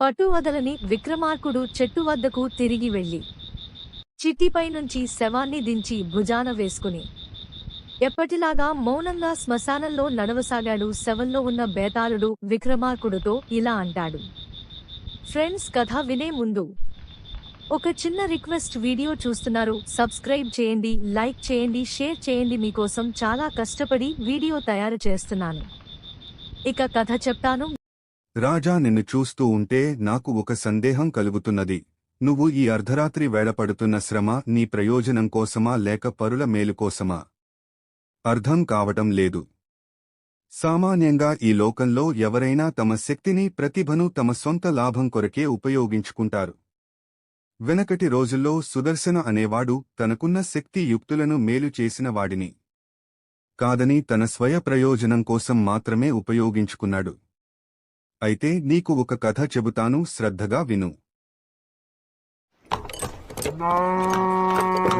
పట్టు వదలని విక్రమార్కుడు చెట్టు వద్దకు తిరిగి వెళ్ళి చిట్టిపై నుంచి శవాన్ని దించి భుజాన వేసుకుని ఎప్పటిలాగా మౌనంగా శ్మశానంలో నడవసాగాడు. శవంలో ఉన్న బేతాళుడు విక్రమార్కుడుతో ఇలా అంటాడు. ఫ్రెండ్స్ కథ వినే ముందు ఒక చిన్న రిక్వెస్ట్ వీడియో చూస్తున్నారు. సబ్స్క్రైబ్ చేయండి లైక్ చేయండి షేర్ చేయండి. మీకోసం చాలా కష్టపడి వీడియో తయారు చేస్తున్నాను. ఇక కథ చెప్తాను. రాజా నిన్ను చూస్తూ ఉంటే నాకు ఒక సందేహం కలుగుతున్నది. నువ్వు ఈ అర్ధరాత్రి వేళపడుతున్న శ్రమ నీ ప్రయోజనం కోసమా లేక పరుల మేలు కోసమా? అర్థం కావటం లేదు. సామాన్యంగా ఈ లోకంలో ఎవరైనా తమ శక్తిని ప్రతిభను తమ సొంత లాభం కొరకే ఉపయోగించుకుంటారు. వెనకటి రోజుల్లో సుదర్శన అనేవాడు తనకున్న శక్తి యుక్తులను మేలు చేసిన వాడిని. కాదని తన స్వయ ప్రయోజనం కోసం మాత్రమే ఉపయోగించుకున్నాడు. అయితే నీకు ఒక కథ చెబుతాను శ్రద్ధగా విను.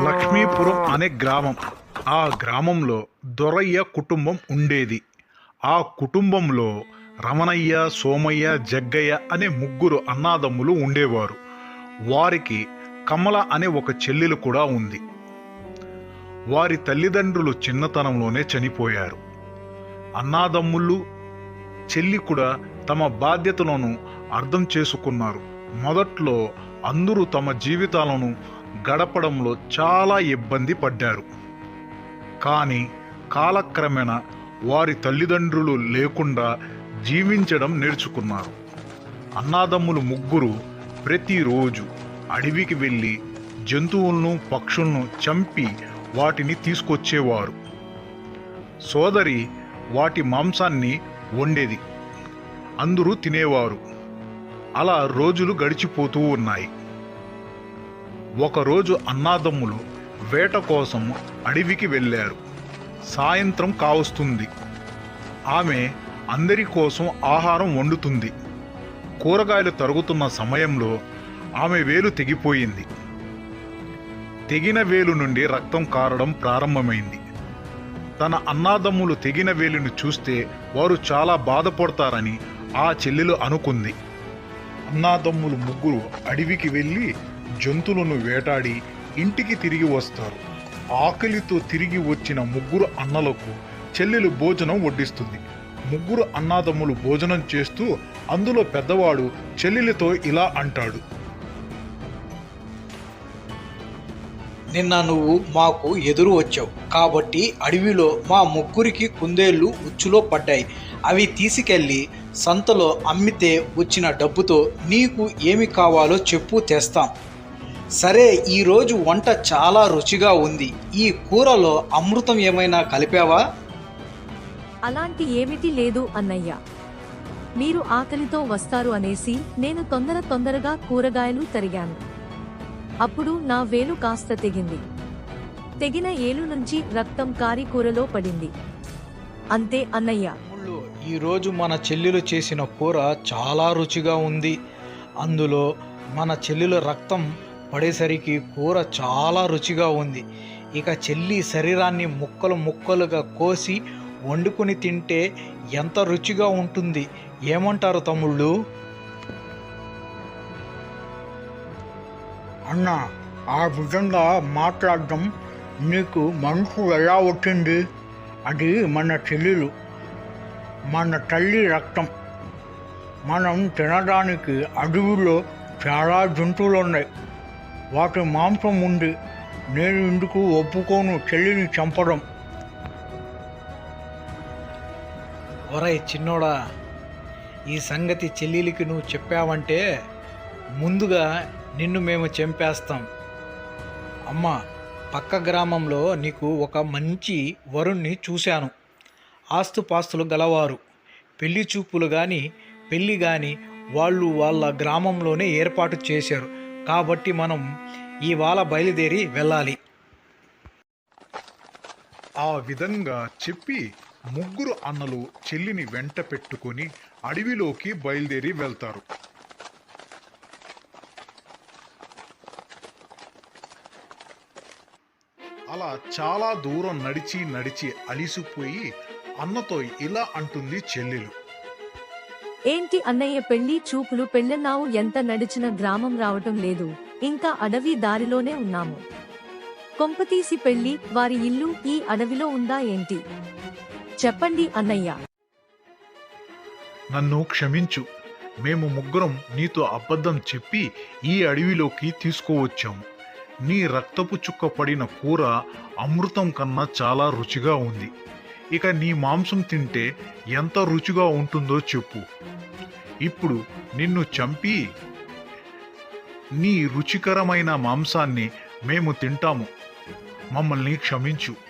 లక్ష్మీపురం అనే గ్రామం. ఆ గ్రామంలో దొరయ్య కుటుంబం ఉండేది. ఆ కుటుంబంలో రమణయ్య సోమయ్య జగ్గయ్య అనే ముగ్గురు అన్నాదమ్ములు ఉండేవారు. వారికి కమల అనే ఒక చెల్లెలు కూడా ఉంది. వారి తల్లిదండ్రులు చిన్నతనంలోనే చనిపోయారు. అన్నాదమ్ములు చెల్లి కూడా తమ బాధ్యతలను అర్థం చేసుకున్నారు. మొదట్లో అందరూ తమ జీవితాలను గడపడంలో చాలా ఇబ్బంది పడ్డారు. కానీ కాలక్రమేణా వారి తల్లిదండ్రులు లేకుండా జీవించడం నేర్చుకున్నారు. అన్నాదమ్ములు ముగ్గురు ప్రతిరోజు అడవికి వెళ్ళి జంతువులను పక్షులను చంపి వాటిని తీసుకొచ్చేవారు. సోదరి వాటి మాంసాన్ని వండేది. అందరూ తినేవారు. అలా రోజులు గడిచిపోతూ ఉన్నాయి. ఒకరోజు అన్నాదమ్ములు వేట కోసం అడవికి వెళ్ళారు. సాయంత్రం కావస్తుంది. ఆమె అందరి కోసం ఆహారం వండుతుంది. కూరగాయలు తరుగుతున్న సమయంలో ఆమె వేలు తెగిపోయింది. తెగిన వేలు నుండి రక్తం కారడం ప్రారంభమైంది. తన అన్నాదమ్ములు తెగిన వేలును చూస్తే వారు చాలా బాధపడతారని ఆ చెల్లెలు అనుకుంది. అన్నాదమ్ములు ముగ్గురు అడవికి వెళ్ళి జంతువులను వేటాడి ఇంటికి తిరిగి వస్తారు. ఆకలితో తిరిగి వచ్చిన ముగ్గురు అన్నలకు చెల్లెలు భోజనం వడ్డిస్తుంది. ముగ్గురు అన్నాదమ్ములు భోజనం చేస్తూ అందులో పెద్దవాడు చెల్లెలితో ఇలా అంటాడు. నిన్న నువ్వు మాకు ఎదురు వచ్చావు. కాబట్టి అడవిలో మా ముగ్గురికి కుందేళ్ళు ఉచ్చులో పడ్డాయి. అవి తీసుకెళ్ళి సంతలో అమ్మితే వచ్చిన డబ్బుతో నీకు ఏమి కావాలో చెప్పు తెస్తాం. సరే ఈరోజు వంట చాలా రుచిగా ఉంది. ఈ కూరలో అమృతం ఏమైనా కలిపావా? అలాంటి ఏమిటి లేదు అన్నయ్య. మీరు ఆకలితో వస్తారు అనేసి నేను తొందర తొందరగా కూరగాయలు తరిగాను. అప్పుడు నా వేలు కాస్త తెగింది. తెగిన ఏలు నుంచి రక్తం కారి కూరలో పడింది. అంతే అన్నయ్య. తమ్ముళ్ళు, ఈరోజు మన చెల్లెలు చేసిన కూర చాలా రుచిగా ఉంది. అందులో మన చెల్లెలు రక్తం పడేసరికి కూర చాలా రుచిగా ఉంది. ఇక చెల్లి శరీరాన్ని ముక్కలు ముక్కలుగా కోసి వండుకొని తింటే ఎంత రుచిగా ఉంటుంది. ఏమంటారు తమ్ముళ్ళు? అన్న ఆ విధంగా మాట్లాడడం నీకు మనసు ఎలా వచ్చింది? అది మన చెల్లెలు మన తల్లి రక్తం. మనం తినడానికి అడవిలో చాలా జంతువులు ఉన్నాయి వాటి మాంసం ఉంది. నేను ఇందుకు ఒప్పుకోను చెల్లిని చంపడం? ఒరై చిన్నోడా ఈ సంగతి చెల్లెలికి నువ్వు చెప్పావంటే ముందుగా నిన్ను మేము చంపేస్తాం. అమ్మ పక్క గ్రామంలో నీకు ఒక మంచి వరుణ్ణి చూశాను. ఆస్తుపాస్తులు గలవారు. పెళ్ళి చూపులు కానీ పెళ్ళి కానీ వాళ్ళు వాళ్ళ గ్రామంలోనే ఏర్పాటు చేశారు. కాబట్టి మనం ఇవాళ బయలుదేరి వెళ్ళాలి. ఆ విధంగా చెప్పి ముగ్గురు అన్నలు చెల్లిని వెంట పెట్టుకొని అడవిలోకి బయలుదేరి వెళ్తారు. అలా చాలా దూరం నడిచి నడిచి అలిసిపోయి అన్నతో ఇలా అంటుంది చెల్లెలు. ఏంటి అన్నయ్య పెళ్ళి చూపులు పెళ్ళన్నావు ఎంత నడిచిన గ్రామం రావటం లేదు ఇంకా అడవి దారిలోనే ఉన్నాము. కొంపతీసి పెళ్ళి వారి ఇల్లు ఈ అడవిలో ఉందా ఏంటి? చెప్పండి అన్నయ్య. నన్ను క్షమించు మేము ముగ్గురం నీతో అబద్ధం చెప్పి ఈ అడవిలోకి తీసుకువచ్చాము. నీ రక్తపు చుక్క పడిన కూర అమృతం కన్నా చాలా రుచిగా ఉంది. ఇక నీ మాంసం తింటే ఎంత రుచిగా ఉంటుందో చెప్పు. ఇప్పుడు నిన్ను చంపి నీ రుచికరమైన మాంసాన్ని మేము తింటాము. మమ్మల్ని క్షమించు.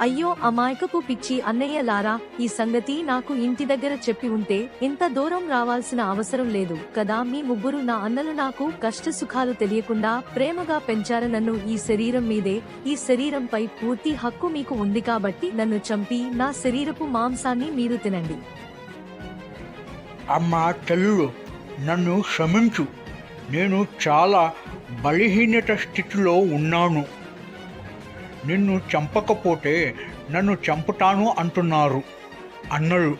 అయ్యో అమాయకపు పిచ్చి అన్నయ్య లారా ఈ సంగతి నాకు ఇంటి దగ్గర చెప్పి ఉంటే ఇంత దూరం రావాల్సిన అవసరం లేదు కదా మీ ముగ్గురు నా అన్నలు నాకు కష్ట సుఖాలు తెలియకుండా ప్రేమగా పెంచారు నన్ను ఈ శరీరం మీదే ఈ శరీరంపై పూర్తి హక్కు మీకు ఉంది కాబట్టి నన్ను చంపి నా శరీరపు మాంసాన్ని మీరు తినండి. అమ్మా తల్లు నన్ను క్షమించు. నేను చాలా బలహీనత స్థితిలో ఉన్నాను. నిన్ను చంపకపోతే నన్ను చంపుతాను అంటున్నారు. అన్నలు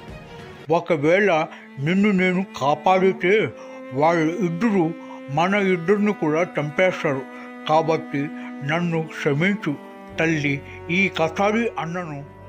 ఒకవేళ నిన్ను నేను కాపాడితే వాళ్ళ ఇద్దరు మన ఇద్దరిని కూడా చంపేస్తారు. కాబట్టి నన్ను క్షమించు తల్లి ఈ కథారి అన్నను